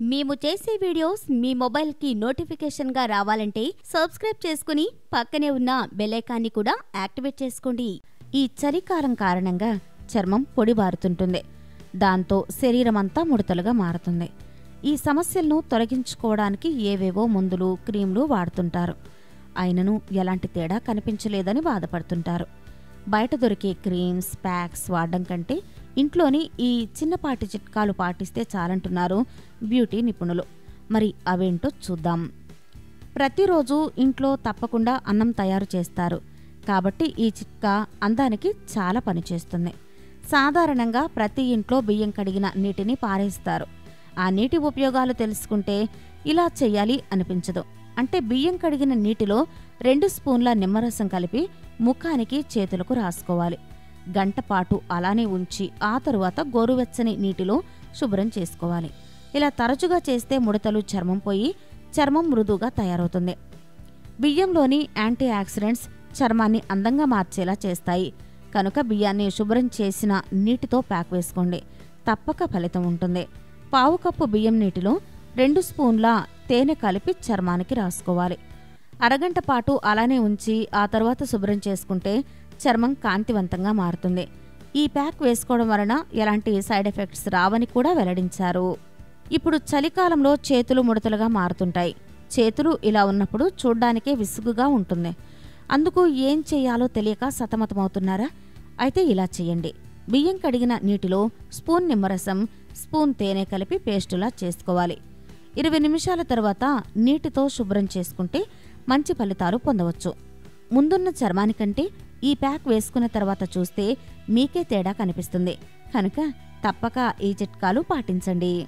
మేము చేసే వీడియోస్ మీ మొబైల్కి నోటిఫికేషన్గా రావాలంటే సబ్స్క్రైబ్ చేసుకుని పక్కనే ఉన్న బెలైకాన్ని కూడా యాక్టివేట్ చేసుకోండి. ఈ చలికాలం కారణంగా చర్మం పొడిబారుతుంటుంది దాంతో శరీరం అంతా ముడతలుగా మారుతుంది. ఈ సమస్యలను తొలగించుకోవడానికి ఏవేవో మందులు క్రీములు వాడుతుంటారు. అయినను ఎలాంటి తేడా కనిపించలేదని బాధపడుతుంటారు. బయట దొరికే క్రీమ్స్ ప్యాక్స్ వాడడం కంటే ఇంట్లోని ఈ చిన్నపాటి చిట్కాలు పాటిస్తే చాలంటున్నారు బ్యూటీ నిపుణులు. మరి అవేంటో చూద్దాం. ప్రతిరోజు ఇంట్లో తప్పకుండా అన్నం తయారు చేస్తారు. కాబట్టి ఈ చిట్కా అందానికి చాలా పనిచేస్తుంది సాధారణంగా ప్రతి ఇంట్లో బియ్యం కడిగిన నీటిని పారేస్తారు. ఆ నీటి ఉపయోగాలు తెలుసుకుంటే ఇలా చేయాలి అనిపించదు. అంటే బియ్యం కడిగిన నీటిలో రెండు స్పూన్ల నిమ్మరసం కలిపి ముఖానికి చేతులకు రాసుకోవాలి. గంటపాటు అలానే ఉంచి ఆ తరువాత గోరువెచ్చని నీటిలో శుభ్రం చేసుకోవాలి. ఇలా తరచుగా చేస్తే ముడతలు చర్మం పోయి చర్మం మృదువుగా తయారవుతుంది. బియ్యంలోని యాంటీ ఆక్సిడెంట్స్ చర్మాన్ని అందంగా మార్చేలా చేస్తాయి. కనుక బియ్యాన్ని శుభ్రం చేసిన నీటితో ప్యాక్ వేసుకోండి. తప్పక ఫలితం ఉంటుంది. పావు కప్పు బియ్యం నీటిలో రెండు స్పూన్ల తేనె కలిపి చర్మానికి రాసుకోవాలి. అరగంట పాటు అలానే ఉంచి ఆ తర్వాత శుభ్రం చేసుకుంటే చర్మం కాంతివంతంగా మారుతుంది. ఈ ప్యాక్ వేసుకోవడం వలన ఎలాంటి సైడ్ ఎఫెక్ట్స్ రావని కూడా వెల్లడించారు. ఇప్పుడు చలికాలంలో చేతులు ముడతలుగా మారుతుంటాయి. చేతులు ఇలా ఉన్నప్పుడు చూడ్డానికే విసుగుగా ఉంటుంది. అందుకు ఏం చేయాలో తెలియక సతమతమవుతున్నారా? అయితే ఇలా చేయండి. బియ్యం కడిగిన నీటిలో స్పూన్ నిమ్మరసం స్పూన్ తేనె కలిపి పేస్టులా చేసుకోవాలి. ఇరవై నిమిషాల తర్వాత నీటితో శుభ్రం చేసుకుంటే మంచి ఫలితాలు పొందవచ్చు. ముందున్న చర్మానికంటే ఈ ప్యాక్ వేసుకున్న తర్వాత చూస్తే మీకే తేడా కనిపిస్తుంది. కనుక తప్పక ఈ చిట్కాలు పాటించండి.